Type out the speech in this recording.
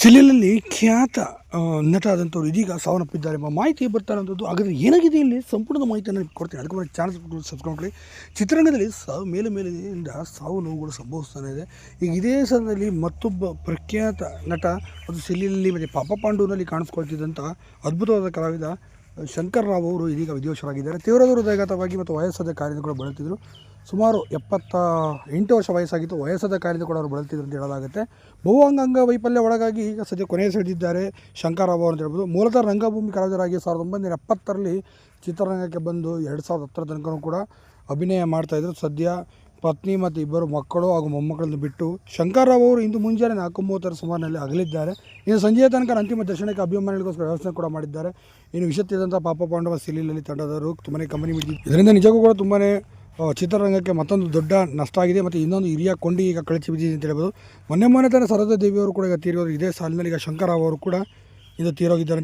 ಸಿಲಿಲಲ್ಲಿ ಖ್ಯಾತ ನಟ ಆದಂಥವ್ರು ಇದೀಗ ಸಾವನ್ನಪ್ಪಿದ್ದಾರೆ ಎಂಬ ಮಾಹಿತಿ ಬರ್ತಾರಂಥದ್ದು. ಹಾಗಾದರೆ ಏನಾಗಿದೆ ಇಲ್ಲಿ? ಸಂಪೂರ್ಣ ಮಾಹಿತಿಯನ್ನು ಕೊಡ್ತೀನಿ. ಅದಕ್ಕೆ ಚಾನ್ಸ್ ಸಬ್ಸ್ಕ್ರೈಬ್ ಮಾಡಿ ಚಿತ್ರರಂಗದಲ್ಲಿ ಸಾವು ಮೇಲೆ ಮೇಲಿಂದ ಸಾವು ನೋವುಗಳು ಸಂಭವಿಸ್ತಾನೆ ಇದೆ. ಈಗ ಇದೇ ಸಮಯದಲ್ಲಿ ಮತ್ತೊಬ್ಬ ಪ್ರಖ್ಯಾತ ನಟ, ಅದು ಸಿಲಿಯಲ್ಲಿ ಮತ್ತು ಪಾಪ ಪಾಂಡುವಿನಲ್ಲಿ ಕಾಣಿಸ್ಕೊಳ್ತಿದ್ದಂಥ ಅದ್ಭುತವಾದ ಕಲಾವಿದ ಶಂಕರ್ ರಾವ್ ಅವರು ಇದೀಗ ವಿದ್ಯೋಶರಾಗಿದ್ದಾರೆ ತೀವ್ರ ಹೃದಯಘಾತವಾಗಿ ಮತ್ತು ವಯಸ್ಸಾದ ಕಾಯಿಲೆ ಕೂಡ ಬಳಲ್ತಿದ್ರು. ಸುಮಾರು ಎಪ್ಪತ್ತ ಎಂಟು ವರ್ಷ ವಯಸ್ಸಾಗಿತ್ತು. ವಯಸ್ಸಾದ ಕಾಯಿಲೆ ಕೂಡ ಅವರು ಬಳಲ್ತಿದ್ರು ಅಂತ ಹೇಳಲಾಗುತ್ತೆ. ಬಹು ಅಂಗಾಂಗ ವೈಫಲ್ಯ ಒಳಗಾಗಿ ಈಗ ಸದ್ಯ ಕೊನೆ ಸೆಳೆದಿದ್ದಾರೆ ಶಂಕರ್ ರಾವ್ ಅವರು ಅಂತ ಹೇಳ್ಬೋದು. ಮೂಲತಃ ರಂಗಭೂಮಿ ಕಲಾವಿದರಾಗಿ ಸಾವಿರದ ಒಂಬೈನೂರ ಎಪ್ಪತ್ತರಲ್ಲಿ ಚಿತ್ರರಂಗಕ್ಕೆ ಬಂದು ಎರಡು ಸಾವಿರದ ಹತ್ತರ ತನಕ ಕೂಡ ಅಭಿನಯ ಮಾಡ್ತಾಯಿದ್ರು ಸದ್ಯ ಪತ್ನಿ ಮತ್ತು ಇಬ್ಬರು ಮಕ್ಕಳು ಹಾಗೂ ಮೊಮ್ಮಕ್ಕಳನ್ನು ಬಿಟ್ಟು ಶಂಕರ್ ರಾವ್ ಅವರು ಇಂದು ಮುಂಜಾನೆ ನಾಲ್ಕು ಮೂವತ್ತರ ಸುಮಾರಿನಲ್ಲಿ ಅಗಲಿದ್ದಾರೆ. ಇನ್ನು ಸಂಜೆಯ ತನಕ ಅಂತಿಮ ದರ್ಶನಕ್ಕೆ ಅಭಿಮಾನಿಗಳಿಗೋಸ್ಕರ ವ್ಯವಸ್ಥೆ ಕೂಡ ಮಾಡಿದ್ದಾರೆ. ಇನ್ನು ವಿಷಯ ತಿಳಿದಂಥ ಪಾಪ ಪಾಂಡವ ಸಿಲಿಲಲ್ಲಿ ತಂಡದವರು ತುಂಬಾ ಕಂಪನಿ ಬಿಟ್ಟಿದ್ದು ಇದರಿಂದ ನಿಜಕ್ಕೂ ಕೂಡ ತುಂಬಾ ಚಿತ್ರರಂಗಕ್ಕೆ ಮತ್ತೊಂದು ದೊಡ್ಡ ನಷ್ಟ ಆಗಿದೆ ಮತ್ತು ಇನ್ನೊಂದು ಹಿರಿಯ ಕೊಂಡಿ ಈಗ ಕಳಚಿ ಬಿದ್ದಿದೆ ಅಂತ ಹೇಳ್ಬೋದು. ಮೊನ್ನೆ ಮೊನ್ನೆ ತಾನೇ ಸರದಾ ದೇವಿಯವರು ಕೂಡ ಈಗ ತೀರೋರು ಇದೇ ಸಾಲಿನಲ್ಲಿ ಈಗ ಶಂಕರ್ ಅವರು ಕೂಡ ಇದು ತೀರೋಗಿದ್ದಾರೆ